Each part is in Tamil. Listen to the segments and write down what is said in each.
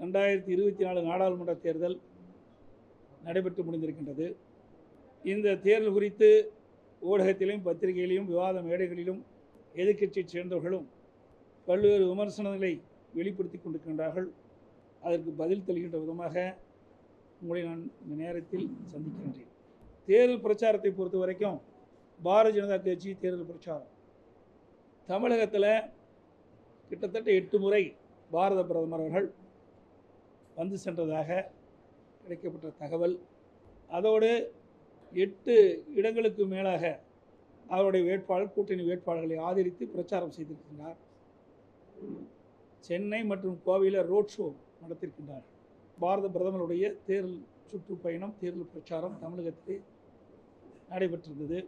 ரெண்டாயிரத்தி இருபத்தி நாலு நாடாளுமன்ற தேர்தல் நடைபெற்று முடிந்திருக்கின்றது. இந்த தேர்தல் குறித்து ஊடகத்திலும் பத்திரிகையிலும் விவாத மேடைகளிலும் எதிர்க்கட்சியைச் சேர்ந்தவர்களும் பல்வேறு விமர்சனங்களை வெளிப்படுத்தி கொண்டிருக்கின்றார்கள். அதற்கு பதில் தருகின்ற விதமாக உங்களை நான் இந்த நேரத்தில் சந்திக்கின்றேன். தேர்தல் பிரச்சாரத்தை பொறுத்த வரைக்கும் பாரதிய ஜனதா கட்சி தேர்தல் பிரச்சாரம். தமிழகத்தில் கிட்டத்தட்ட எட்டு முறை பாரத பிரதமர் அவர்கள் வந்து சென்றதாக கிடைக்கப்பட்ட தகவல். அதோடு எட்டு இடங்களுக்கு மேலாக அவருடைய வேட்பாளர் கூட்டணி வேட்பாளர்களை ஆதரித்து பிரச்சாரம் செய்திருக்கின்றார். சென்னை மற்றும் கோவையில் ரோட் ஷோ நடத்தியிருக்கின்றார் பாரத பிரதமருடைய தேர்தல் சுற்றுப்பயணம் தேர்தல் பிரச்சாரம் தமிழகத்திலே நடைபெற்றிருந்தது.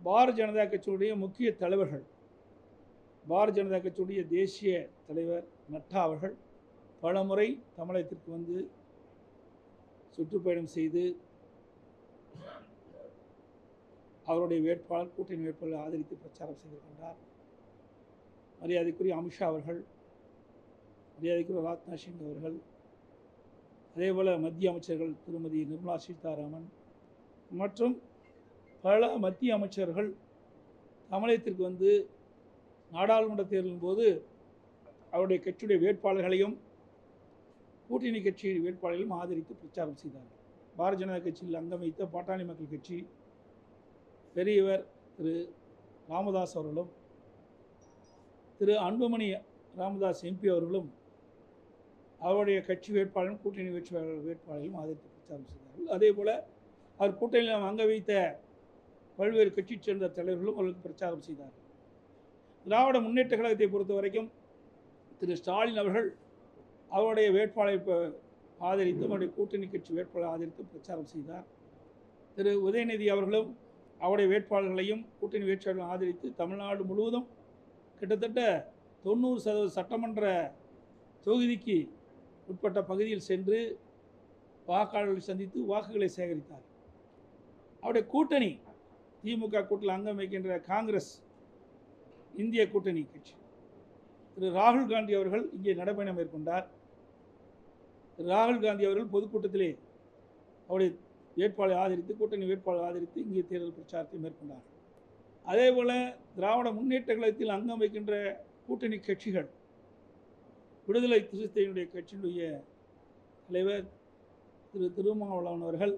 பாரதிய ஜனதா கட்சியுடைய முக்கிய தலைவர்கள் பாரதிய ஜனதா கட்சியுடைய தேசிய தலைவர் நட்டா அவர்கள் பல முறை தமிழகத்திற்கு வந்து சுற்றுப்பயணம் செய்து அவருடைய வேட்பாளர் கூட்டணி வேட்பாளர் ஆதரித்து பிரச்சாரம் செய்திருக்கின்றார். மரியாதைக்குரிய அமித்ஷா அவர்கள் மரியாதைக்குரிய ராஜ்நாத் சிங் அவர்கள் அதேபோல் மத்திய அமைச்சர்கள் திருமதி நிர்மலா சீதாராமன் மற்றும் பல மத்திய அமைச்சர்கள் தமிழகத்திற்கு வந்து நாடாளுமன்ற தேர்தலின் போது அவருடைய கட்சியுடைய வேட்பாளர்களையும் கூட்டணி கட்சி வேட்பாளர்களும் ஆதரித்து பிரச்சாரம் செய்தார்கள். பாரதிய ஜனதா கட்சியில் அங்கம் வைத்த பாட்டாளி மக்கள் கட்சி பெரியவர் திரு ராமதாஸ் அவர்களும் திரு அன்புமணி ராமதாஸ் எம்பி அவர்களும் அவருடைய கட்சி வேட்பாளரும் கூட்டணி வேட்பாளர் வேட்பாளர்களும் ஆதரித்து பிரச்சாரம் செய்தார்கள். அதே போல் அவர் கூட்டணியில் அங்க வைத்த பல்வேறு கட்சியைச் சேர்ந்த தலைவர்களும் அவர்களுக்கு பிரச்சாரம் செய்தார்கள். திராவிட முன்னேற்ற கழகத்தை பொறுத்த வரைக்கும் திரு ஸ்டாலின் அவர்கள் அவருடைய வேட்பாளரை ப- ஆதரித்து அவருடைய கூட்டணி கட்சி வேட்பாளரை ஆதரித்து பிரச்சாரம் செய்தார். திரு. உதயநிதி அவர்களும் அவருடைய வேட்பாளர்களையும் கூட்டணி வேட்பாளர்களையும் ஆதரித்து தமிழ்நாடு முழுவதும் கிட்டத்தட்ட தொண்ணூறு சதவீத சட்டமன்ற தொகுதிக்கு உட்பட்ட பகுதியில் சென்று வாக்காளர்களை சந்தித்து வாக்குகளை சேகரித்தார். அவருடைய கூட்டணி திமுக கூட்டில் அங்கம் வைக்கின்ற காங்கிரஸ் இந்திய கூட்டணி கட்சி. திரு. ராகுல் காந்தி அவர்கள் இங்கே நடைபயணம் மேற்கொண்டார். ராகுல் காந்தி அவர்கள் பொதுக்கூட்டத்திலே அவருடைய வேட்பாளரை ஆதரித்து கூட்டணி வேட்பாளரை ஆதரித்து இங்கே தேர்தல் பிரச்சாரத்தை மேற்கொண்டார். அதேபோல திராவிட முன்னேற்ற கழகத்தில் அங்கம் வைக்கின்ற கூட்டணி கட்சிகள் விடுதலை சிறுத்தையினுடைய கட்சியினுடைய தலைவர் திரு திருமாவளவன் அவர்கள்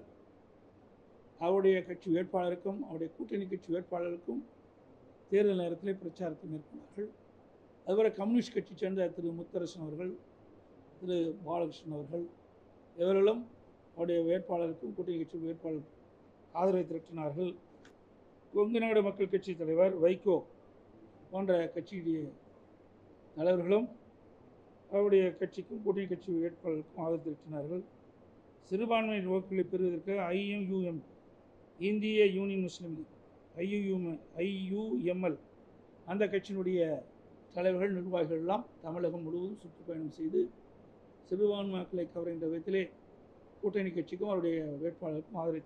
அவருடைய கட்சி வேட்பாளருக்கும் அவருடைய கூட்டணி கட்சி வேட்பாளருக்கும் தேர்தல் நேரத்திலே பிரச்சாரத்தை மேற்கொண்டார்கள். அதுபோல் கம்யூனிஸ்ட் கட்சி சேர்ந்த திரு முத்தரசன் அவர்கள் திரு பாலகிருஷ்ணன் அவர்கள் இவர்களும் அவருடைய வேட்பாளருக்கும் கூட்டணி கட்சி வேட்பாளர் ஆதரவை திரட்டினார்கள். கொங்குநாடு மக்கள் கட்சி தலைவர் வைகோ போன்ற கட்சியுடைய தலைவர்களும் அவருடைய கட்சிக்கும் கூட்டணி கட்சி வேட்பாளருக்கும் ஆதரவு திரட்டினார்கள். சிறுபான்மை வாக்குகளை பெறுவதற்கு ஐஎம்யூஎம் இந்திய union Muslim league IUM IUML அந்த கட்சியினுடைய தலைவர்கள் நிர்வாகிகள் எல்லாம் தமிழகம் முழுவதும் சுற்றுப்பயணம் செய்து சிறுபான்மை மக்களை கவர்கின்ற விதத்திலே கூட்டணி கட்சிக்கும் அவருடைய வேட்பாளருக்கும் ஆதரவு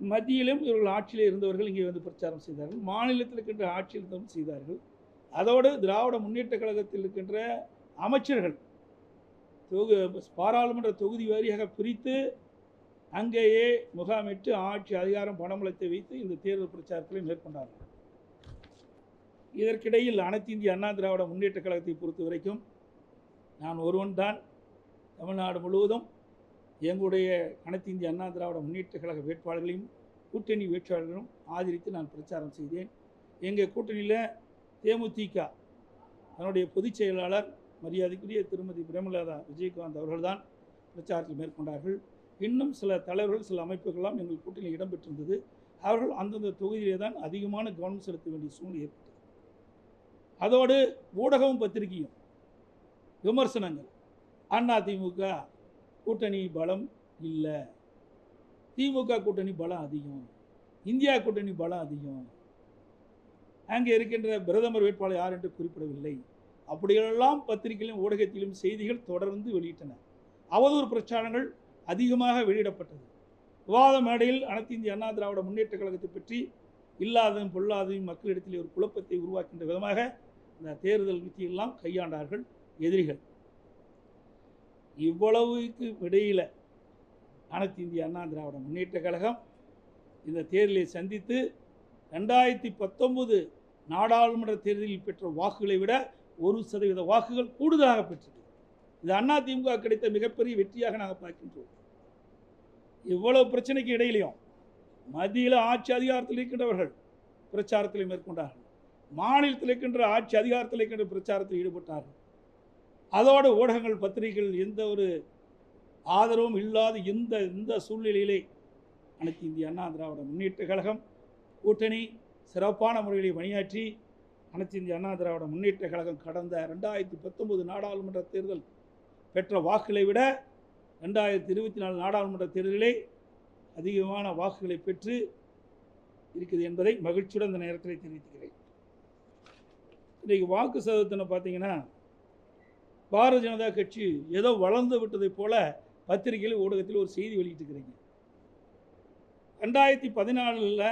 மத்தியிலும் இவர்கள் ஆட்சியில் இருந்தவர்கள் இங்கே வந்து பிரச்சாரம் செய்தார்கள். மாநிலத்தில் இருக்கின்ற ஆட்சியில் இருந்தவர்கள் செய்தார்கள். அதோடு திராவிட முன்னேற்ற கழகத்தில் இருக்கின்ற அமைச்சர்கள் தொகு பாராளுமன்ற தொகுதி வாரியாக பிரித்து அங்கேயே முகாமிட்டு ஆட்சி அதிகாரம் பணமளத்தை வைத்து இந்த தேர்தல் பிரச்சாரத்தை மேற்கொண்டார்கள். இதற்கிடையில் அனைத்து இந்திய அண்ணா திராவிட முன்னேற்ற கழகத்தை பொறுத்த வரைக்கும் நான் ஒருவன் தான் தமிழ்நாடு முழுவதும் எங்களுடைய அனைத்து இந்திய அண்ணா திராவிட முன்னேற்ற கழக வேட்பாளர்களையும் கூட்டணி வேட்பாளர்களும் ஆதரித்து நான் பிரச்சாரம் செய்தேன். எங்கள் கூட்டணியில் தேமுதிக அதனுடைய பொதுச் செயலாளர் மரியாதைக்குரிய திருமதி பிரேமலதா விஜயகாந்த் அவர்கள்தான் பிரச்சாரத்தில் மேற்கொண்டார்கள். இன்னும் சில தலைவர்கள் சில அமைப்புகள்லாம் எங்கள் கூட்டணியில் இடம்பெற்றிருந்தது. அவர்கள் அந்தந்த தொகுதியிலே தான் அதிகமான கவனம் செலுத்த வேண்டிய சூழ்நிலை ஏற்பட்டது. அதோடு ஊடகமும் பத்திரிகையும் விமர்சனங்கள். அண்ணா திமுக கூட்டணி பலம் இல்லை. திமுக கூட்டணி பலம் அதிகம். இந்தியா கூட்டணி பலம் அதிகம். அங்கே இருக்கின்ற பிரதமர் வேட்பாளர் யார் என்று குறிப்பிடவில்லை. அப்படியெல்லாம் பத்திரிகையிலும் ஊடகத்திலும் செய்திகள் தொடர்ந்து வெளியிட்டன. அவதூறு பிரச்சாரங்கள் அதிகமாக வெளியிடப்பட்டது. விவாத மேடையில் அனைத்து இந்திய அண்ணா திராவிட முன்னேற்ற கழகத்தை பற்றி இல்லாததும் பொல்லாததும் மக்களிடத்தில் ஒரு குழப்பத்தை உருவாக்கின்ற விதமாக இந்த தேர்தல் வித்தியெல்லாம் கையாண்டார்கள். எதிரிகள். இவ்வளவுக்கு இடையில் அனைத்து இந்திய அண்ணா திராவிட முன்னேற்ற கழகம் இந்த தேர்தலை சந்தித்து ரெண்டாயிரத்தி பத்தொன்பது நாடாளுமன்ற தேர்தலில் பெற்ற வாக்குகளை விட ஒரு சதவீத வாக்குகள் கூடுதலாக பெற்றது. இது அண்ணா திமுக கிடைத்த மிகப்பெரிய வெற்றியாக நாங்கள் பார்க்கின்றோம். இவ்வளவு பிரச்சனைக்கு இடையிலையும் மத்தியில் ஆட்சி அதிகாரத்தில் இருக்கின்றவர்கள் பிரச்சாரத்தில் மேற்கொண்டார்கள். மாநிலத்தில் இருக்கின்ற ஆட்சி அதிகாரத்தில் இருக்கின்ற பிரச்சாரத்தில் ஈடுபட்டார்கள். அதோடு ஊடகங்கள் பத்திரிகைகள் எந்த ஒரு ஆதரவும் இல்லாத இந்த இந்த சூழ்நிலையிலே அனைத்து இந்திய அண்ணா திராவிட முன்னேற்ற கழகம் கூட்டணி சிறப்பான முறையில் பணியாற்றி அனைத்து இந்திய அண்ணா திராவிட முன்னேற்ற கழகம் கடந்த ரெண்டாயிரத்தி பத்தொன்பது நாடாளுமன்ற தேர்தல் பெற்ற வாக்குகளை விட ரெண்டாயிரத்தி இருபத்தி நாலு நாடாளுமன்ற தேர்தலிலே அதிகமான வாக்குகளை பெற்று இருக்குது என்பதை மகிழ்ச்சியுடன் இந்த நேரத்தில் தெரிவித்துக்கிறேன். இன்றைக்கு வாக்கு சதவீதத்தினை பார்த்தீங்கன்னா பாரதிய ஜனதா கட்சி ஏதோ வளர்ந்து விட்டதை போல பத்திரிகையில் ஊடகத்தில் ஒரு செய்தி வெளியிட்டிருக்கிறீங்க. ரெண்டாயிரத்தி பதினாலில்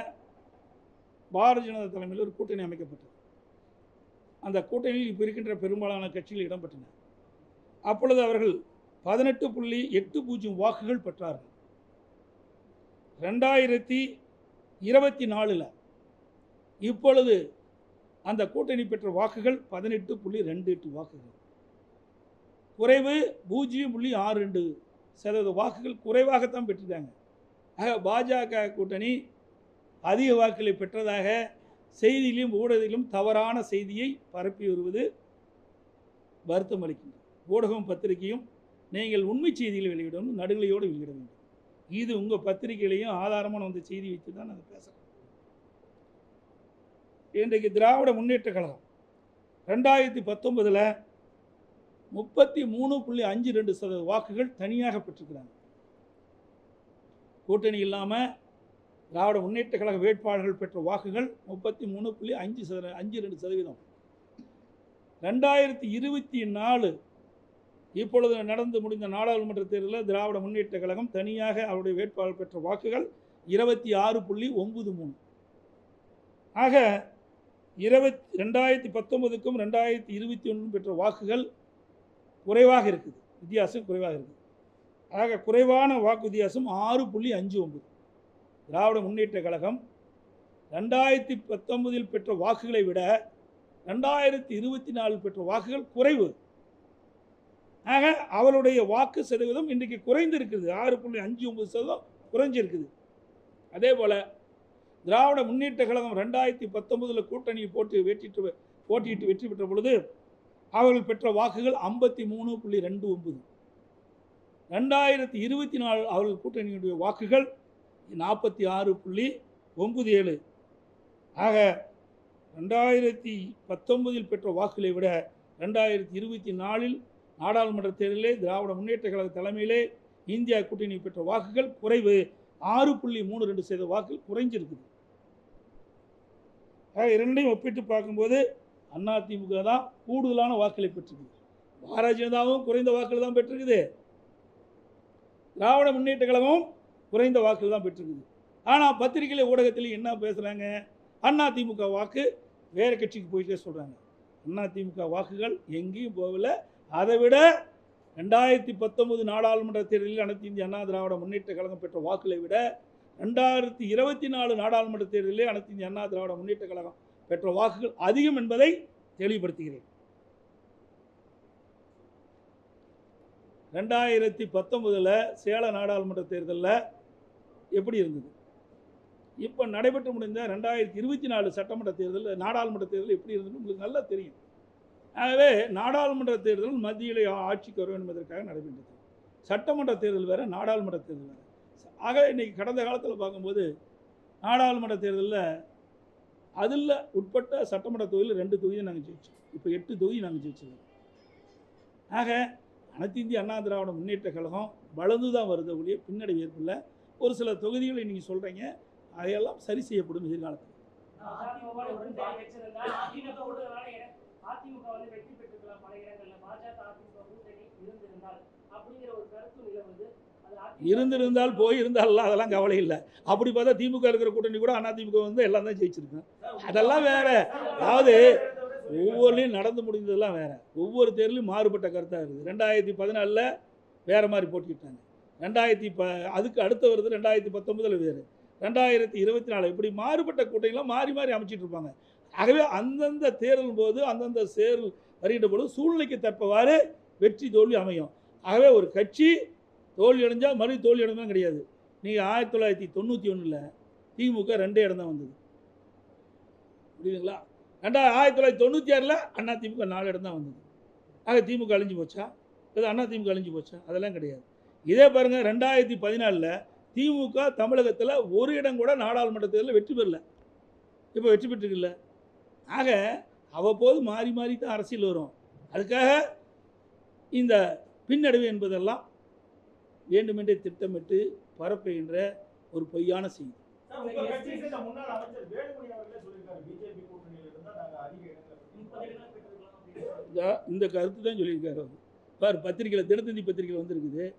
பாரதிய ஜனதா தலைமையில் ஒரு கூட்டணி அமைக்கப்பட்டது. அந்த கூட்டணியில் இப்போ இருக்கின்ற பெரும்பாலான கட்சிகள் இடம்பெற்றன. அப்பொழுது அவர்கள் பதினெட்டு புள்ளி எட்டு பூஜ்ஜியம் வாக்குகள் பெற்றார்கள். ரெண்டாயிரத்தி இருபத்தி நாலில் இப்பொழுது அந்த கூட்டணி பெற்ற வாக்குகள் பதினெட்டு புள்ளி ரெண்டு எட்டு வாக்குகள். குறைவு பூஜ்ஜியம் புள்ளி ஆறு ரெண்டு சதவீத வாக்குகள் குறைவாகத்தான் பெற்றிருக்காங்க. ஆக பாஜக கூட்டணி அதிக வாக்குகளை பெற்றதாக செய்தியிலும் ஊடகத்திலும் தவறான செய்தியை பரப்பி வருவது வருத்தம் அளிக்கின்றது. ஊடகம் பத்திரிகையும் நீங்கள் உண்மை செய்திகளை வெளியிடணும் நடுநிலையோடு வெளியிட வேண்டும். இது உங்கள் பத்திரிகையிலையும் ஆதாரமான வந்த செய்தி வைத்து தான் நாங்கள் பேசுகிறோம் இன்றைக்கு திராவிட முன்னேற்ற கழகம் ரெண்டாயிரத்தி பத்தொன்பதில் முப்பத்தி மூணு புள்ளி அஞ்சு ரெண்டு சதவீத வாக்குகள் தனியாக பெற்றிருக்கிறாங்க கூட்டணி இல்லாமல் திராவிட முன்னேற்ற கழக வேட்பாளர்கள் பெற்ற வாக்குகள் முப்பத்தி மூணு புள்ளி அஞ்சு சதவீதம் அஞ்சு ரெண்டு சதவீதம். ரெண்டாயிரத்தி இருபத்தி நாலு இப்பொழுது நடந்து முடிந்த நாடாளுமன்ற தேர்தலில் திராவிட முன்னேற்ற கழகம் தனியாக அவருடைய வேட்பாளர் பெற்ற வாக்குகள் இருபத்தி ஆறு புள்ளி ஒன்பது மூணு. ஆக இருபத் ரெண்டாயிரத்தி பத்தொன்பதுக்கும் ரெண்டாயிரத்தி இருபத்தி ஒன்றும் பெற்ற வாக்குகள் குறைவாக இருக்குது. வித்தியாசம் குறைவாக இருக்குது. ஆக குறைவான வாக்கு வித்தியாசம் ஆறு புள்ளி அஞ்சு ஒன்பது. திராவிட முன்னேற்ற கழகம் ரெண்டாயிரத்தி பத்தொன்பதில் பெற்ற வாக்குகளை விட ரெண்டாயிரத்தி இருபத்தி நாலில் பெற்ற வாக்குகள் குறைவு. ஆக அவருடைய வாக்கு சதவீதம் இன்றைக்கு குறைந்திருக்கிறது. ஆறு புள்ளி அஞ்சு ஒன்பது சதவீதம் குறைஞ்சிருக்குது. அதே போல் திராவிட முன்னேற்ற கழகம் ரெண்டாயிரத்தி பத்தொன்பதில் கூட்டணியை போட்டு வெற்றிட்டு போட்டியிட்டு வெற்றி பெற்ற பொழுது அவர்கள் பெற்ற வாக்குகள் ஐம்பத்தி மூணு புள்ளி ரெண்டு ஒன்பது. ரெண்டாயிரத்தி இருபத்தி நாலு அவர்கள் கூட்டணியுடைய வாக்குகள் நாற்பத்தி ஆறு புள்ளி ஒன்பது ஏழு. ஆக ரெண்டாயிரத்தி பத்தொன்பதில் பெற்ற வாக்குகளை விட ரெண்டாயிரத்தி இருபத்தி நாலில் நாடாளுமன்ற தேர்தலிலே திராவிட முன்னேற்ற கழக தலைமையிலே இந்தியா கூட்டணி பெற்ற வாக்குகள் குறைவு ஆறு புள்ளி மூணு ரெண்டு சதவீத வாக்குகள் குறைஞ்சிருக்குது. ஆக இரண்டையும் ஒப்பிட்டு பார்க்கும்போது அதிமுக தான் கூடுதலான வாக்களை பெற்றிருக்குது பாரதிய ஜனதாவும் குறைந்த வாக்குகள் தான் பெற்றிருக்குது. திராவிட முன்னேற்ற கழகமும் குறைந்த வாக்குகள் தான் பெற்றிருக்குது. ஆனால் பத்திரிகையில் ஊடகத்தில் என்ன பேசுகிறாங்க அதிமுக வாக்கு வேறு கட்சிக்கு போயிட்டே சொல்கிறாங்க அதிமுக வாக்குகள் எங்கேயும் போகல. அதை விட ரெண்டாயிரத்தி பத்தொன்பது நாடாளுமன்ற தேர்தலில் அனைத்து இந்திய அண்ணா திராவிட முன்னேற்ற கழகம் பெற்ற வாக்குகளை விட ரெண்டாயிரத்தி இருபத்தி நாலு நாடாளுமன்ற தேர்தலில் அனைத்து இந்திய அண்ணா திராவிட முன்னேற்ற கழகம் பெற்ற வாக்குகள் அதிகம் என்பதை தெளிவுபடுத்துகிறேன். ரெண்டாயிரத்தி பத்தொன்பதில் சேலம் நாடாளுமன்ற தேர்தலில் எப்படி இருந்தது? இப்போ நடைபெற்று முடிந்த ரெண்டாயிரத்தி இருபத்தி நாலு சட்டமன்ற தேர்தல் நாடாளுமன்ற தேர்தல் எப்படி இருந்ததுன்னு உங்களுக்கு நல்லா தெரியும். ஆகவே நாடாளுமன்ற தேர்தல் மத்தியில் ஆட்சிக்கு வரும் என்பதற்காக நடைபெற்றது. சட்டமன்ற தேர்தல் வேறு நாடாளுமன்ற தேர்தல் வேறு. ஆக இன்னைக்கு கடந்த காலத்தில் பார்க்கும்போது நாடாளுமன்ற தேர்தலில் அதில் உட்பட்ட சட்டமன்ற தொகுதியில் ரெண்டு தொகுதியை நாங்கள் ஜெயிச்சோம். இப்போ எட்டு தொகுதி நாங்கள் ஜெயிச்சிருக்கோம் ஆக அனைத்து இந்திய அண்ணா திராவிட முன்னேற்ற கழகம் வளர்ந்து தான் வருது ஒழிய பின்னடைவு ஏற்படல. ஒரு சில தொகுதிகளை நீங்கள் சொல்கிறீங்க அதையெல்லாம் சரி செய்யப்படும் எதிர்காலத்தில். அப்படிங்கிற ஒரு கருத்து நிலவுது. இருந்திருந்தால் போய் இருந்தாலும் அதெல்லாம் கவலை இல்லை. அப்படி பார்த்தா திமுக இருக்கிற கூட்டணி கூட அதிமுக வந்து எல்லாம் தான் ஜெயிச்சிருக்கேன் அதெல்லாம் வேற. அதாவது ஒவ்வொருலையும் நடந்து முடிந்ததெல்லாம் வேற. ஒவ்வொரு தேர்தலையும் மாறுபட்ட கருத்தாக இருக்குது. ரெண்டாயிரத்தி பதினாலில் வேற மாதிரி போட்டிட்டாங்க. ரெண்டாயிரத்தி ப அதுக்கு அடுத்த வருது ரெண்டாயிரத்தி பத்தொன்பதில் வேறு. ரெண்டாயிரத்தி இருபத்தி நாலு இப்படி மாறுபட்ட கூட்டணிலாம் மாறி மாறி அமைச்சிட்டு இருப்பாங்க. ஆகவே அந்தந்த தேர்தல் போது அந்தந்த தேர்தல் வருகின்ற பொழுது சூழ்நிலைக்கு தற்பவாறு வெற்றி தோல்வி அமையும். ஆகவே ஒரு கட்சி தோல்வி அடைஞ்சால் மறுபடியும் தோல்வி அடைஞ்சாலும் கிடையாது. நீங்கள் ஆயிரத்தி தொள்ளாயிரத்தி தொண்ணூற்றி ஒன்றில் திமுக ரெண்டே இடம் தான் வந்தது. புரியுதுங்களா? ரெண்டா ஆயிரத்தி தொள்ளாயிரத்தி தொண்ணூற்றி ஆறில் அண்ணா திமுக நாலு இடம் தான் வந்தது. ஆக திமுக அழிஞ்சு போச்சா? இது அண்ணா திமுக அழிஞ்சு போச்சா? அதெல்லாம் கிடையாது. இதே பாருங்கள் ரெண்டாயிரத்தி பதினாலில் திமுக தமிழகத்தில் ஒரு இடம் கூட நாடாளுமன்ற தேர்தலில் வெற்றி பெறல. இப்போ வெற்றி பெற்றுக்கல ஆக அவ்வப்போது மாறி மாறி தான் அரசியல் வரும். அதுக்காக இந்த பின்னடைவு என்பதெல்லாம் வேண்டுமென்றே திட்டமிட்டு பரப்புகின்ற ஒரு பொய்யான செய்தி. இந்த- கருத்து தான் சொல்லியிருக்காரு அவர். பார் பத்திரிகையில் தினத்தந்தி பத்திரிகையில் வந்திருக்குது.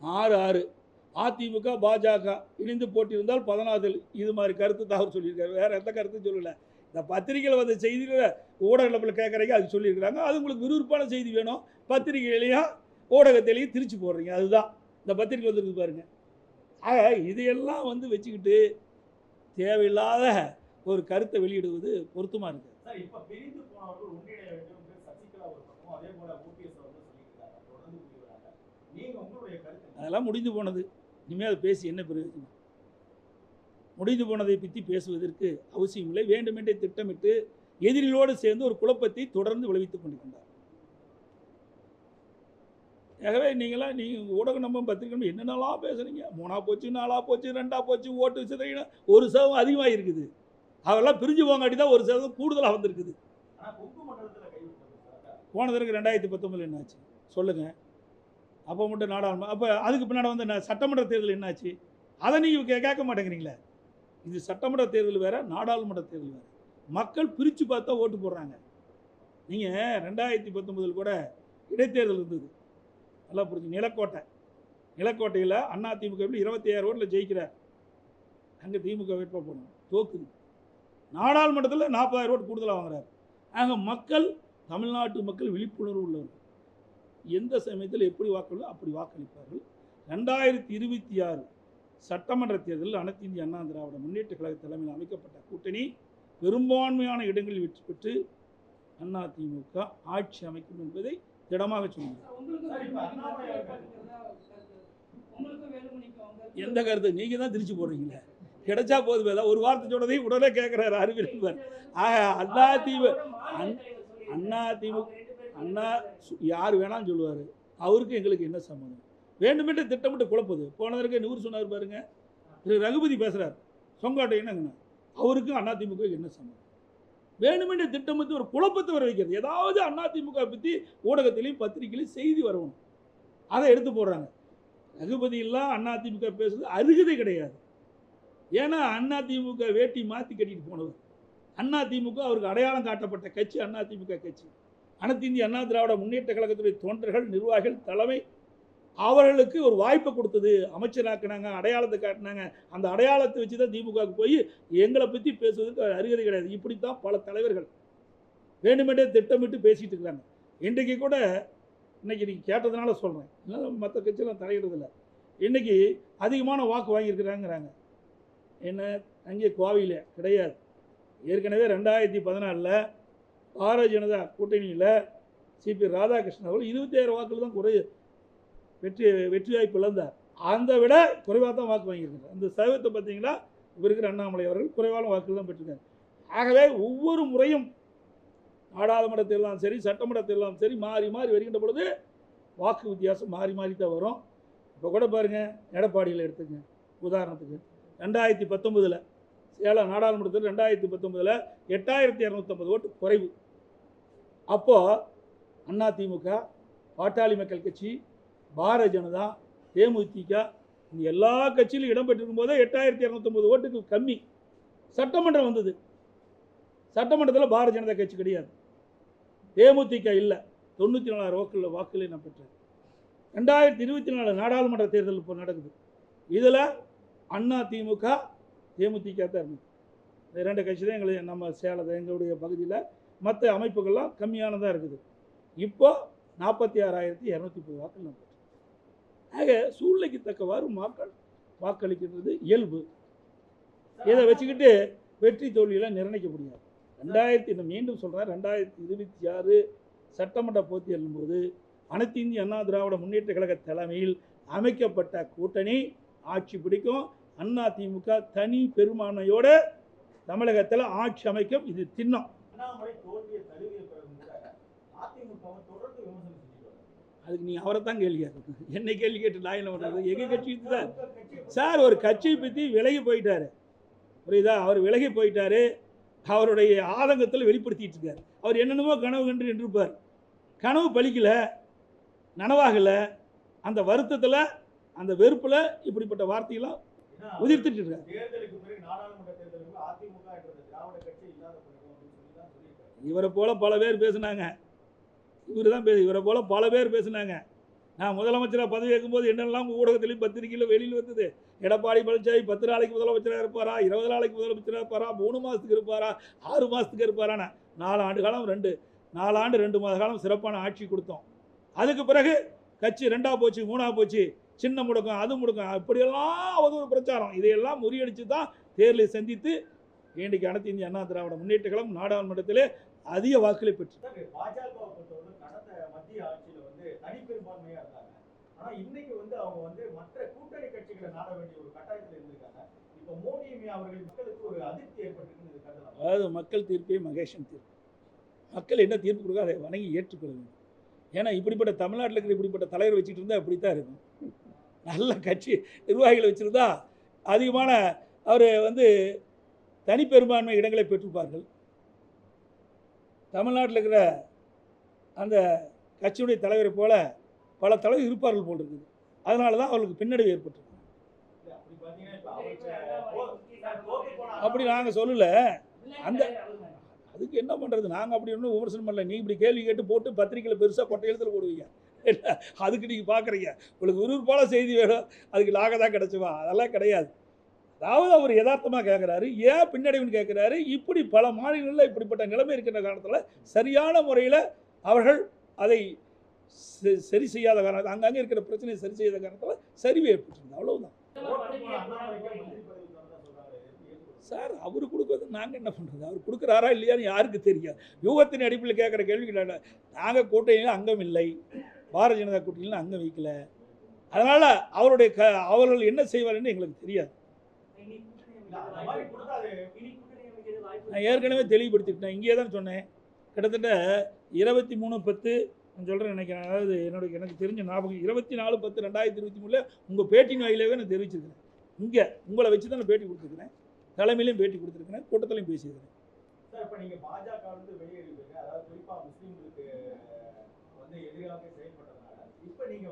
ஆறு ஆறு. அதிமுக பாஜக இணைந்து போட்டியிருந்தால் பதினாறில் இது மாதிரி கருத்து தான் அவர் சொல்லியிருக்காரு. வேற எந்த கருத்தும் சொல்லலை. இந்த பத்திரிகையில் வந்த செய்தியில் ஊடகத்தில் கேட்குறீங்க அது சொல்லியிருக்கிறாங்க. அது உங்களுக்கு விறுவிறுப்பான செய்தி வேணும். பத்திரிகையிலையும் ஊடகத்திலையும் திரிச்சு போடுறீங்க. அதுதான். இந்த பத்திரிகை வந்திருக்கு பாருங்க. ஆக இதையெல்லாம் வந்து வச்சுக்கிட்டு தேவையில்லாத ஒரு கருத்தை வெளியிடுவது பொருத்தமாக இருக்குது? அதெல்லாம் முடிந்து போனது. இனிமேல் அதை பேசி என்ன பிரயோஜனம்? முடிந்து போனதை பற்றி பேசுவதற்கு அவசியமில்லை. வேண்டுமென்றே திட்டமிட்டு எதிரிகளோடு சேர்ந்து ஒரு குழப்பத்தை தொடர்ந்து விளைவித்துக் கொண்டிருக்கின்றார். ஆகவே நீங்களாம் நீங்கள் ஊடக நம்ம பத்திரிக்கை என்னென்னலாம் பேசுகிறீங்க மூணாக போச்சு நாளாக போச்சு ரெண்டாக போச்சு ஓட்டு சதவீதம் ஒரு சதவீதம் அதிகமாக இருக்குது. அதெல்லாம் பிரிஞ்சு போங்காட்டி தான் ஒரு சதவீதம் கூடுதலாக வந்திருக்குது. ஆனா போன தடவை ரெண்டாயிரத்தி பத்தொம்பதில் என்னாச்சு? சொல்லுங்கள் அப்போ மட்டும் நாடாளுமன்ற அப்போ அதுக்கு பின்னாடி வந்து என்ன சட்டமன்ற தேர்தல் என்னாச்சு? அதை நீங்கள் கே கேட்க மாட்டேங்கிறீங்களே. இது சட்டமன்ற தேர்தல் வேறு நாடாளுமன்ற தேர்தல் வேறு. மக்கள் பிரித்து பார்த்தா ஓட்டு போடுறாங்க. நீங்கள் ரெண்டாயிரத்தி பத்தொம்பதில் கூட இடைத்தேர்தல் இருந்தது. நல்லா புரிஞ்சு. நிலக்கோட்டை. நிலக்கோட்டையில் அண்ணா திமுக இருபத்தி ஆயிரம் ஓட்டில் ஜெயிக்கிறார்? அங்கே திமுக வேட்பா போடணும். தோக்குது. நாடாளுமன்றத்தில் நாற்பதாயிரம் ஓட்டு கூடுதலாக வாங்குறாரு. ஆக மக்கள் தமிழ்நாட்டு மக்கள் விழிப்புணர்வு உள்ளவர்கள். எந்த சமயத்தில் எப்படி வாக்களிதோ அப்படி வாக்களிப்பார்கள். ரெண்டாயிரத்தி இருபத்தி ஆறு சட்டமன்ற தேர்தலில் அனைத்து இந்திய அண்ணா திராவிட முன்னேற்ற கழக தலைமையில் அமைக்கப்பட்ட கூட்டணி பெரும்பான்மையான இடங்களில் வெற்றி பெற்று அண்ணா திமுக ஆட்சி அமைக்கும் என்பதை திடமாக அவங்க எந்த கருத்து? நீங்கள் தான் திரிச்சு போடுறீங்களே. கிடைச்சா போதும் ஏதாவது ஒரு வார்த்தை சொன்னதையும் உடனே கேட்குறாரு அறிவியல். ஆக அண்ணா திமுக அண்ணா அண்ணா திமுக அண்ணா யார் வேணாலும் சொல்லுவார். அவருக்கு எங்களுக்கு என்ன சம்மந்தம்? வேண்டுமென்றே திட்டமிட்டு குழப்புது. போன தடவை நூறு சொன்னார் பாருங்க. திரு. ரகுபதி பேசுகிறார் சொங்காட்டை என்னங்கண்ணா? அவருக்கும் அண்ணா திமுக என்ன சம்மந்தம்? வேண்டுமென்றே திட்டமிட்டு ஒரு குழப்பத்தை வர வைக்கிறது. ஏதாவது அண்ணா திமுக பற்றி ஊடகத்திலையும் பத்திரிகையிலையும் செய்தி வரணும். அதை எடுத்து போடுறாங்க. ரகுபதி எல்லாம் அண்ணா திமுக பேசுறது அருகதை கிடையாது. ஏன்னா அண்ணா திமுக வேட்டி மாற்றி கட்டிட்டு போனது அண்ணா திமுக அவருக்கு அடையாளம் காட்டப்பட்ட கட்சி அண்ணா திமுக கட்சி. அனைத்து இந்திய அண்ணா திராவிட முன்னேற்ற கழகத்துடைய தொண்டர்கள் நிர்வாகிகள் தலைமை அவர்களுக்கு ஒரு வாய்ப்பை கொடுத்தது. அமைச்சராக்குனாங்க அடையாளத்தை காட்டினாங்க. அந்த அடையாளத்தை வச்சு தான் திமுகவுக்கு போய் எங்களை பற்றி பேசுவதற்கு அருகதை கிடையாது. இப்படித்தான் பல தலைவர்கள் வேண்டுமென்றே திட்டமிட்டு பேசிகிட்டு இருக்கிறாங்க. இன்றைக்கு கூட இன்றைக்கி நீங்கள் கேட்டதுனால சொல்கிறேன் இல்லை மற்ற கட்சியெல்லாம் தலையிடுறதில்ல. இன்றைக்கி அதிகமான வாக்கு வாங்கியிருக்கிறாங்கிறாங்க. என்ன? அங்கே கோவையில் கிடையாது. ஏற்கனவே ரெண்டாயிரத்தி பதினாலில் பாரதிய ஜனதா கூட்டணியில் சிபி ராதாகிருஷ்ணன் அவர்கள் இருபத்தாயிரம் வாக்குகள் தான் குறை வெற்றி வெற்றி வாய்ப்பு அந்த விட குறைவாக தான் வாக்கு வாங்கியிருக்காங்க. அந்த சதவீதத்தை பார்த்தீங்கன்னா இப்போ இருக்கிற அண்ணாமலை அவர்கள் குறைவான வாக்குகள் தான் பெற்றிருக்காங்க. ஆகவே ஒவ்வொரு முறையும் நாடாளுமன்றத்திலாம் சரி சட்டமன்றத்திலாம் சரி மாறி மாறி வருகின்ற பொழுது வாக்கு வித்தியாசம் மாறி மாறி தான் வரும். இப்போ கூட பாருங்கள் எடப்பாடியில் எடுத்துங்க உதாரணத்துக்கு ரெண்டாயிரத்தி பத்தொம்பதில் சேலம் நாடாளுமன்றத்தில் ரெண்டாயிரத்தி பத்தொம்பதில் எட்டாயிரத்தி இரநூத்தம்பது ஓட்டு குறைவு. அப்போது அதிமுக பாட்டாளி மக்கள் கட்சி பாரதிய ஜனதா தேமுதிக இந்த எல்லா கட்சியிலும் இடம்பெற்றிருக்கும் போதே எட்டாயிரத்தி இரநூத்தொம்பது ஓட்டுகள் கம்மி. சட்டமன்றம் வந்தது. சட்டமன்றத்தில் பாரதிய ஜனதா கட்சி கிடையாது. தேமுதிக இல்லை. தொண்ணூற்றி நாலாயிரம் வாக்குள்ள வாக்குகளை நான் பெற்றேன். ரெண்டாயிரத்தி இருபத்தி நாலு நாடாளுமன்ற தேர்தல் இப்போ நடக்குது. இதில் அண்ணா திமுக தேமுதிக தான் இருந்தது. இந்த இரண்டு கட்சி தான் எங்களை நம்ம சேலத்தை எங்களுடைய பகுதியில் மற்ற அமைப்புகள்லாம் கம்மியானதாக இருக்குது. இப்போ நாற்பத்தி ஆறாயிரத்தி இரநூத்தி முப்பது வாக்கள் நம்ம ஆக சூழ்நிலைக்கு தக்கவாறு மக்கள் வாக்களிக்கின்றது இயல்பு. இதை வச்சுக்கிட்டு வெற்றி தோல்வியெல்லாம் நிர்ணயிக்க முடியாது. ரெண்டாயிரத்தி நான் மீண்டும் சொல்கிறேன் ரெண்டாயிரத்தி இருபத்தி ஆறு சட்டமன்ற போட்டியிடும் எழும்போது அனைத்து இந்திய அண்ணா திராவிட முன்னேற்ற கழக தலைமையில் அமைக்கப்பட்ட கூட்டணி ஆட்சி பிடிக்கும். அண்ணா திமுக தனி பெரும்பான்மையோட தமிழகத்தில் ஆட்சி அமைக்கும். இது திண்ணம் அண்ணாமலை தோல்வியை தழுவிய பிறகு கூட அதிமுகவை தொடர்ந்து விமர்சனம் செஞ்சுட்டு வர்றாரு. அதுக்கு நீ அவரை தான் கேள்வி கேட்கணும். என்னை கேள்வி கேட்டு நான் என்ன பண்ணுறது எங்கள் கட்சி தான் சார். ஒரு கட்சியை பற்றி விலகி போயிட்டாரு. புரியுதா? அவர் விலகி போயிட்டாரு. அவருடைய ஆதங்கத்தில் வெளிப்படுத்திட்டு இருக்காரு. அவர் என்னென்னமோ கனவு கண்டு நின்றுப்பார் கனவு பலிக்கல நனவாகலை அந்த வருத்தத்தில் அந்த வெறுப்பில் இப்படிப்பட்ட வார்த்தையெல்லாம் உதிர்த்துட்டு இருக்காரு. இவரை போல பல பேர் பேசுனாங்க. இவர் தான் பேசு இவரை போல் பல பேர் பேசினாங்க. நான் முதலமைச்சராக பதவி வைக்கும்போது என்னெல்லாம் ஊடகத்திலையும் பத்திரிகையில் வெளியில் வந்தது? எடப்பாடி பழனிசாமி பத்து நாளைக்கு முதலமைச்சராக இருப்பாரா? இருபது நாளைக்கு முதலமைச்சராக இருப்பாரா? மூணு மாதத்துக்கு இருப்பாரா? ஆறு மாதத்துக்கு இருப்பாரான்னு நாலு ஆண்டு காலம் ரெண்டு நாலு ஆண்டு ரெண்டு மாத காலம் சிறப்பான ஆட்சி கொடுத்தோம். அதுக்கு பிறகு கட்சி ரெண்டாக போச்சு மூணாக போச்சு. சின்ன முடக்கம் அது முடக்கம். அப்படியெல்லாம் அவதூறு பிரச்சாரம். இதையெல்லாம் முறியடித்து தான் தேர்தலை சந்தித்து இன்றைக்கு அனைத்து இந்திய அண்ணா திராவிட முன்னேற்ற கழகம் நாடாளுமன்றத்திலே அதிக வாக்குகளை பெற்று. சார் ஆட்சியில வந்து தனிப்பெரும்பான்மையா இருந்தாங்க. ஆனா இன்னைக்கு வந்து அவங்க வந்து மற்ற கூட்டணி கட்சிகளை நாட வேண்டிய ஒரு கட்டாயத்தில் இருந்திருக்காங்க. இப்ப மோடி அவர்கள் மக்களுக்கு ஒரு அதிருப்தி ஏற்பட்டிருக்குன்னு அதாவது மக்கள் தீர்ப்பே மகேஷன் தீர்ப்பு. மக்கள் என்ன தீர்ப்பு கொடுக்க அதை வணங்கி ஏற்றுக்கொள்ளுங்க ஏன்னா இப்படிப்பட்ட தமிழ்நாட்டில் இருக்கிற இப்படிப்பட்ட தலைவர் வச்சுட்டு இருந்தால் இப்படி தான் இருக்கும். நல்ல கட்சி நிர்வாகிகளை வச்சுருந்தா அதிகமான அவர் வந்து தனிப்பெரும்பான்மை இடங்களை பெற்றிருப்பார்கள். தமிழ்நாட்டில் இருக்கிற அந்த கட்சியுடைய தலைவரை போல பல தலைவர் இருப்பார்கள் போல் இருக்குது அதனால தான் அவர்களுக்கு பின்னடைவு ஏற்பட்டிருக்கு. அப்படி நாங்கள் சொல்லலை. அந்த- அதுக்கு என்ன பண்ணுறது நாங்கள் அப்படி ஒன்றும் விமர்சனம் பண்ணல. நீ இப்படி கேள்வி கேட்டு போட்டு பத்திரிக்கையில் பெருசாக கொட்டை எழுத்துல போடுவீங்க அதுக்கு நீங்கள் பார்க்குறீங்க உங்களுக்கு விறுவிறுப்பான செய்தி வேணும். அதுக்கு நாங்கள் தான் கிடச்சுவா அதெல்லாம் கிடையாது. அதாவது அவர் யதார்த்தமாக கேட்குறாரு ஏன் பின்னடைவுன்னு கேட்குறாரு இப்படி பல மாநிலங்களில் இப்படிப்பட்ட நிலைமை இருக்கின்ற காரணத்தில் சரியான முறையில் அவர்கள் அதை சரி செய்யாத காரணம் அங்கங்கே இருக்கிற பிரச்சனையை சரி செய்யாத காரணத்தில் சரிவு ஏற்பட்டிருந்தது அவ்வளவுதான். சார் அவர் கொடுக்கறது நாங்கள் என்ன பண்ணுறது அவர் கொடுக்குறாரா இல்லையான்னு யாருக்கு தெரியாது. யூகத்தின் அடிப்பில் கேட்குற கேள்விக்கு நாங்கள் கூட்டணியில் அங்கம் இல்லை. பாரதிய ஜனதா கூட்டணியில் அங்கம் வைக்கல. அதனால் அவருடைய க அவர்கள் என்ன செய்வார்னு எங்களுக்கு தெரியாது. நான் ஏற்கனவே தெளிவுபடுத்திட்டேன். இங்கே தான் சொன்னேன். கிட்டத்தட்ட இருபத்தி மூணு பத்து நான் சொல்கிறேன் நினைக்கிறேன். அதாவது என்னோட எனக்கு தெரிஞ்ச ஞாபகம் இருபத்தி நாலு பத்து ரெண்டாயிரத்தி இருபத்தி மூணில் உங்கள் பேட்டின் வாயிலாகவே நான் தெரிவிச்சிருக்கிறேன். இங்கே உங்களை வச்சு தான் நான் பேட்டி கொடுத்துருக்கிறேன். தலைமையிலையும் பேட்டி கொடுத்துருக்கிறேன் கூட்டத்திலையும் பேசியிருக்கிறேன்.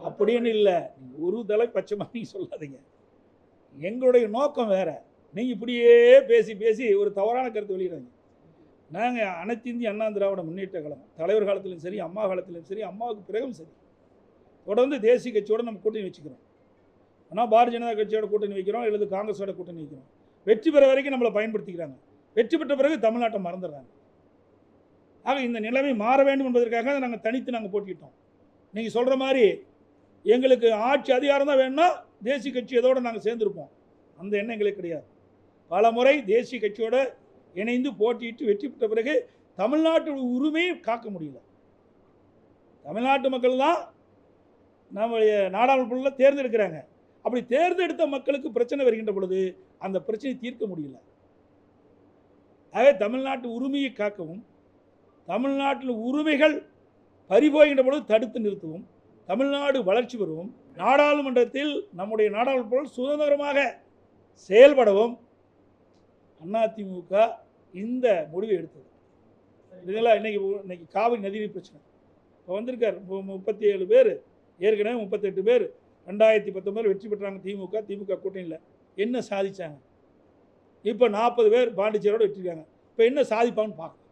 அப்படின்னு இல்லை. ஒரு தலை பட்சமாக நீங்கள் சொல்லாதீங்க. எங்களுடைய நோக்கம் வேற. நீங்கள் இப்படியே பேசி பேசி ஒரு தவறான கருத்து வெளியிடுறீங்க நாங்கள் அனைத்து இந்திய அண்ணா திராவிட முன்னேற்ற கழகம். தலைவர் காலத்திலும் சரி அம்மா காலத்திலும் சரி அம்மாவுக்கு பிறகும் சரி. தொடர்ந்து தேசிய கட்சியோடு நம்ம கூட்டணி வச்சுக்கிறோம். ஆனால் பாரதிய ஜனதா கட்சியோட கூட்டணி வைக்கிறோம் அல்லது காங்கிரஸோட கூட்டணி வைக்கிறோம். வெற்றி பெற வரைக்கும் நம்மளை பயன்படுத்திக்கிறாங்க. வெற்றி பெற்ற பிறகு தமிழ்நாட்டை மறந்துடுறாங்க. ஆக இந்த நிலைமை மாற வேண்டும் என்பதற்காக நாங்கள் தனித்து நாங்கள் போட்டிக்கிட்டோம் நீங்கள் சொல்கிற மாதிரி எங்களுக்கு ஆட்சி அதிகாரம் தான் வேணும்னா தேசிய கட்சி எதோடு நாங்கள் சேர்ந்துருப்போம். அந்த எண்ணம் எங்களுக்கு கிடையாது. பல முறை தேசிய கட்சியோட இணைந்து போட்டியிட்டு வெற்றி பெற்ற பிறகு தமிழ்நாட்டு உரிமையை காக்க முடியல. தமிழ்நாட்டு மக்கள் தான் நம்முடைய நாடாளுமன்றத்தில் தேர்ந்தெடுக்கிறாங்க. அப்படி தேர்ந்தெடுத்த மக்களுக்கு பிரச்சனை வருகின்ற பொழுது அந்த பிரச்சனையை தீர்க்க முடியல. ஆக தமிழ்நாட்டு உரிமையை காக்கவும் தமிழ்நாட்டில் உரிமைகள் பறிபோகின்ற பொழுது தடுத்து நிறுத்தவும் தமிழ்நாடு வளர்ச்சி பெறவும் நாடாளுமன்றத்தில் நம்முடைய நாடாளுமன்றம் சுதந்திரமாக செயல்படவும் அதிமுக இந்த முடிவை எடுத்தது. இதெல்லாம் இன்னைக்கு இன்னைக்கு காவிரி நதிநீர் பிரச்சனை. இப்போ வந்திருக்கார் முப்பத்தி ஏழு பேர் ஏற்கனவே முப்பத்தெட்டு பேர். ரெண்டாயிரத்தி பத்தொம்பது வெற்றி பெற்றாங்க திமுக திமுக கூட்டணியில் என்ன சாதிச்சாங்க? இப்போ நாற்பது பேர் பாண்டிச்சேரியோட வெற்றிருக்காங்க இப்போ என்ன சாதிப்பான்னு பாக்குறீங்க.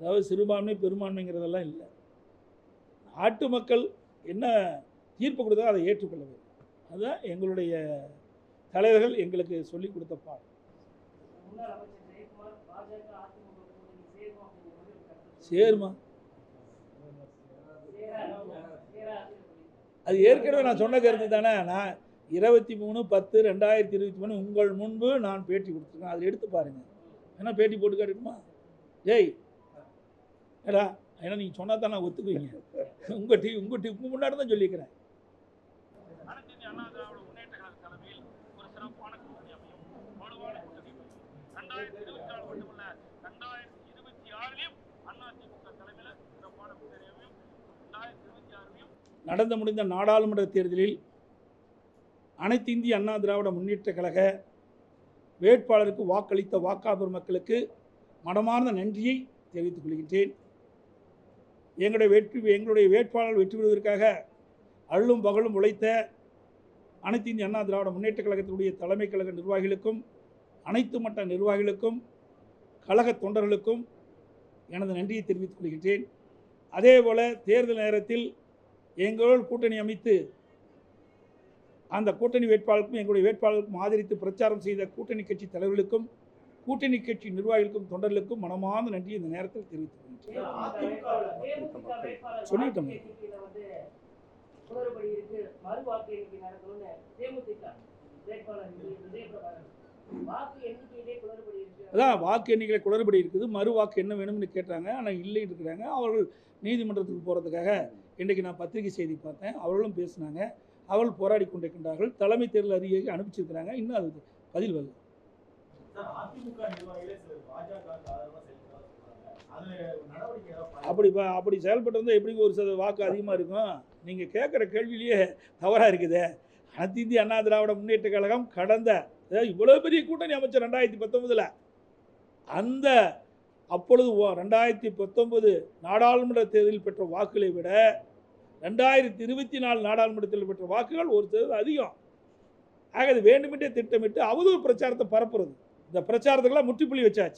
அதாவது சிறுபான்மை பெரும்பான்மைங்கிறதெல்லாம் இல்லை. நாட்டு மக்கள் என்ன தீர்ப்பு கொடுத்தா அதை ஏற்றுக்கொள்ள வேண்டும் அதுதான் எங்களுடைய தலைவர்கள் எங்களுக்கு சொல்லிக் கொடுத்த பாடம் சேருமா? அது ஏற்கனவே நான் சொன்ன கருத்து தானே. நான் இருபத்தி மூணு பத்து ரெண்டாயிரத்தி இருபத்தி மூணு உங்கள் முன்பு நான் பேட்டி கொடுத்துருக்கேன். அதில் எடுத்து பாருங்க. ஏன்னா பேட்டி போட்டு காட்டுமா ஜெய் ஏடா ஏன்னா நீங்கள் சொன்னால் தான் நான் ஒத்துக்குவீங்க. உங்கள் டீ உங்கள் டீ உங்கள் முன்னாடி தான் சொல்லியிருக்கிறேன் அனைத்து இந்திய அண்ணா திராவிட முன்னேற்ற கழக தலைமையில் ஒரு சிறப்பான கூட்டணி அமையும் வலுவான கூட்டணி அமையும் ரெண்டாயிரத்தி இருபத்தி நாலு மட்டுமல்ல ரெண்டாயிரத்தி இருபத்தி ஆறிலையும் அண்ணா திமுக தலைமையில் சிறப்பான கூட்டணி அமையும் ரெண்டாயிரத்தி இருபத்தி ஆறிலையும் நடந்து முடிந்த நாடாளுமன்ற தேர்தலில் அனைத்து இந்திய அண்ணா திராவிட முன்னேற்ற கழக வேட்பாளருக்கு வாக்களித்த வாக்காளர் மக்களுக்கு மனமார்ந்த நன்றியை தெரிவித்துக் கொள்கின்றேன். எங்களுடைய வெற்றி எங்களுடைய வேட்பாளர் வெற்றி பெறுவதற்காக அள்ளும் பகலும் உழைத்த அனைத்து இந்திய அண்ணா திராவிட முன்னேற்ற கழகத்தினுடைய தலைமை கழக நிர்வாகிகளுக்கும் அனைத்து மட்ட நிர்வாகிகளுக்கும் கழக தொண்டர்களுக்கும் எனது நன்றியை தெரிவித்துக் கொள்கின்றேன் அதேபோல தேர்தல் நேரத்தில் எங்களோடு கூட்டணி அமைத்து அந்த கூட்டணி வேட்பாளருக்கும் எங்களுடைய வேட்பாளருக்கும் ஆதரித்து பிரச்சாரம் செய்த கூட்டணி கட்சி தலைவர்களுக்கும் கூட்டணி கட்சி நிர்வாகிகளுக்கும் தொண்டர்களுக்கும் மனமார்ந்த நன்றி இந்த நேரத்தில் தெரிவித்துக் கொள்கிறேன் சொல்லிட்டோம். எண்ணிக்கை நடக்கணும்னு தேமுதிக வேட்பாளர் விஜய் விஜயபிரபாகர் வாக்கு எண்ணிக்கையிலே குளறுபடி இருக்கு. அதான் வாக்கு எண்ணிக்கை குளறுபடி இருக்குது. மறு வாக்கு என்ன வேணும்னு கேட்டாங்க. ஆனால் இல்லைன்னு இருக்கிறாங்க. அவர்கள் நீதிமன்றத்துக்கு போகிறதுக்காக இன்றைக்கு நான் பத்திரிகை செய்தி பார்த்தேன். அவர்களும் பேசினாங்க. அவர்கள் போராடி கொண்டிருக்கின்றார்கள். தலைமை தேர்தல் அதிகாரி அனுப்பிச்சிருக்கிறாங்க. இன்னும் அது பதில் வரல. அப்படி அப்படி செயல்பட்டு இருந்தால் எப்படி ஒரு சத வாக்கு அதிகமாக இருக்கும்? நீங்கள் கேட்குற கேள்வியிலேயே தவறாக இருக்குதே. அனைத்து இந்திய அண்ணா திராவிட முன்னேற்ற கழகம் கடந்த இவ்வளோ பெரிய கூட்டணி அமைச்சர் ரெண்டாயிரத்தி பத்தொன்பதில். அந்த அப்பொழுது ஓ- ரெண்டாயிரத்தி பத்தொன்பது நாடாளுமன்ற தேர்தலில் பெற்ற வாக்குகளை விட ரெண்டாயிரத்தி இருபத்தி நாலு நாடாளுமன்றத்தில் பெற்ற வாக்குகள் ஒரு தேர்தல் அதிகம். ஆக அது வேண்டுமென்றே திட்டமிட்டு அவதூறு பிரச்சாரத்தை பரப்புறது. இந்த பிரச்சாரத்துக்கெல்லாம் முற்றுப்புள்ளி வச்சாச்சு.